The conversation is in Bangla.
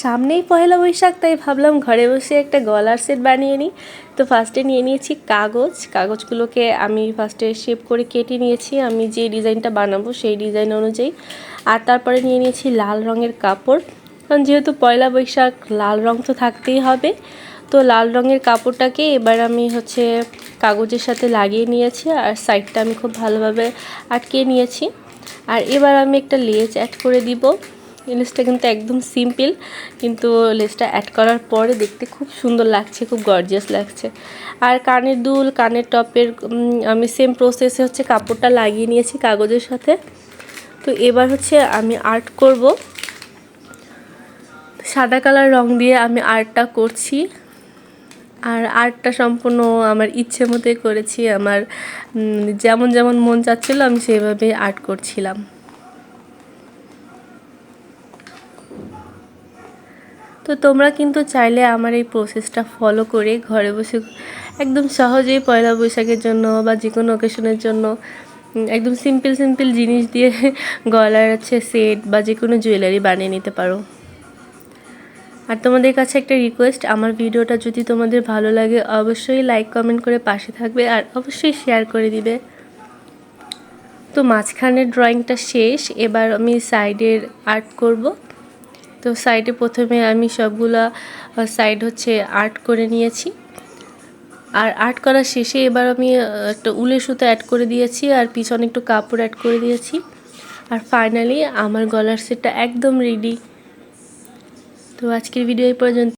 সামনেই পয়লা বৈশাখ, তাই ভাবলাম ঘরে বসে একটা গলার সেট বানিয়ে নিই। তো ফার্স্টে নিয়ে নিয়েছি কাগজ। কাগজগুলোকে আমি ফার্স্টে শেপ করে কেটে নিয়েছি। আমি যে ডিজাইনটা বানাবো সেই ডিজাইন অনুযায়ী। আর তারপরে নিয়ে নিয়েছি লাল রঙের কাপড়। কারণ যেহেতু পয়লা বৈশাখ, লাল রং তো থাকতেই হবে। তো লাল রঙের কাপড়টাকে এবার আমি হচ্ছে কাগজের সাথে লাগিয়ে নিয়েছি। আর সাইডটা আমি খুব ভালোভাবে আটকে নিয়েছি। আর এবার আমি একটা লেজ অ্যাড করে দিব। লেসটা কিন্তু একদম সিম্পল কিন্তু লেসটা অ্যাড করার পরে দেখতে খুব সুন্দর লাগছে, খুব গর্জিয়াস লাগছে। আর কানের দুল, কানের টপের আমি সেম প্রসেসে হচ্ছে কাপড়টা লাগিয়ে নিয়েছি কাগজের সাথে। তো এবার হচ্ছে আমি আর্ট করব। সাদা কালার রং দিয়ে আমি আর্টটা করছি। আর আর্টটা সম্পূর্ণ আমার ইচ্ছে মতোই করেছি, আমার যেমন যেমন মন চাচ্ছিল আমি সেভাবে আর্ট করছিলাম। তো তোমরা কিন্তু চাইলে আমার এই প্রসেসটা ফলো করে ঘরে বসে একদম সহজেই পয়লা বৈশাখের জন্য বা যে কোনো অকেশনের জন্য একদম সিম্পল সিম্পল জিনিস দিয়ে গলার হচ্ছে সেট বা যে কোনো জুয়েলারি বানিয়ে নিতে পারো। আর তোমাদের কাছে একটা রিকোয়েস্ট আমার ভিডিওটা যদি তোমাদের ভালো লাগে, অবশ্যই লাইক কমেন্ট করে পাশে থাকবে আর অবশ্যই শেয়ার করে দিবে। তো মাঝখানের ড্রয়িংটা শেষ, এবার আমি সাইডের আর্ট করব। তো সাইডে প্রথমে আমি সবগুলা সাইড হচ্ছে আর্ট করে নিয়েছি। আর আর্ট করা শেষে এবার আমি একটা উলের সুতো অ্যাড করে দিয়েছি আর পিছনে একটু কাপড় অ্যাড করে দিয়েছি। আর ফাইনালি আমার গলার সেটটা একদম রেডি তো আজকের ভিডিও এই পর্যন্ত।